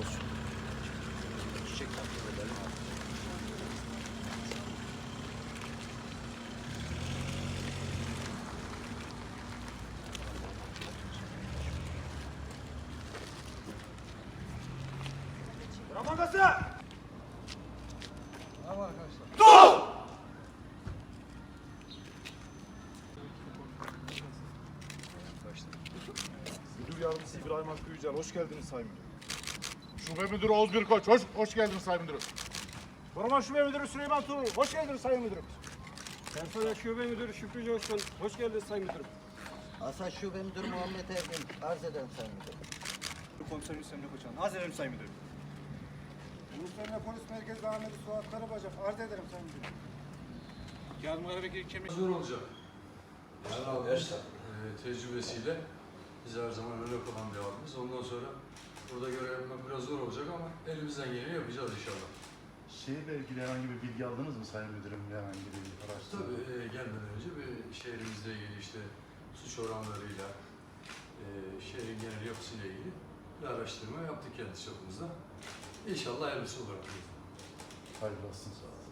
olsun. Çiçek takdim edelim artık. Müdür yardımcısı İbrahim Hakkı Yücel, hoş geldiniz Sayın Müdür. Şube Müdürü Oğuz Birkoç. Hoş, hoş geldiniz Sayın Müdürüm. Koruma Şube Müdürü Süleyman Tuğrul. Hoş geldiniz Sayın Müdürüm. Personel Şube Müdürü Şükrü Coşkun. Hoş geldiniz Sayın Müdürüm. Asayiş Şube Müdürü Muhammed Ergin. Arz ederim Sayın Müdürüm. Komiserim Hüseyin Koçan. Arz ederim Sayın Müdürüm. Uluslararası Polis Merkezi Ahmet Suat Karabacak arz ederim Sayın Müdürüm. Yardım Karabekir Kemik. Zor olacak. Yani abimiz e, tecrübesiyle biz her zaman öyle kalan bir abimiz. Ondan sonra burada görev yapmak biraz zor olacak ama elimizden geleni yapacağız inşallah. Şehirle ilgili herhangi bir bilgi aldınız mı Sayın Müdürüm? Herhangi bir araştırma? Tabii e, gelmeden önce bir şehrimizle ilgili işte suç oranlarıyla e, şehrin genel yapısıyla ilgili bir araştırma yaptık kendi çapımızda. İnşallah hayırlısı olur. Hayırlı olsun. Sağ olun.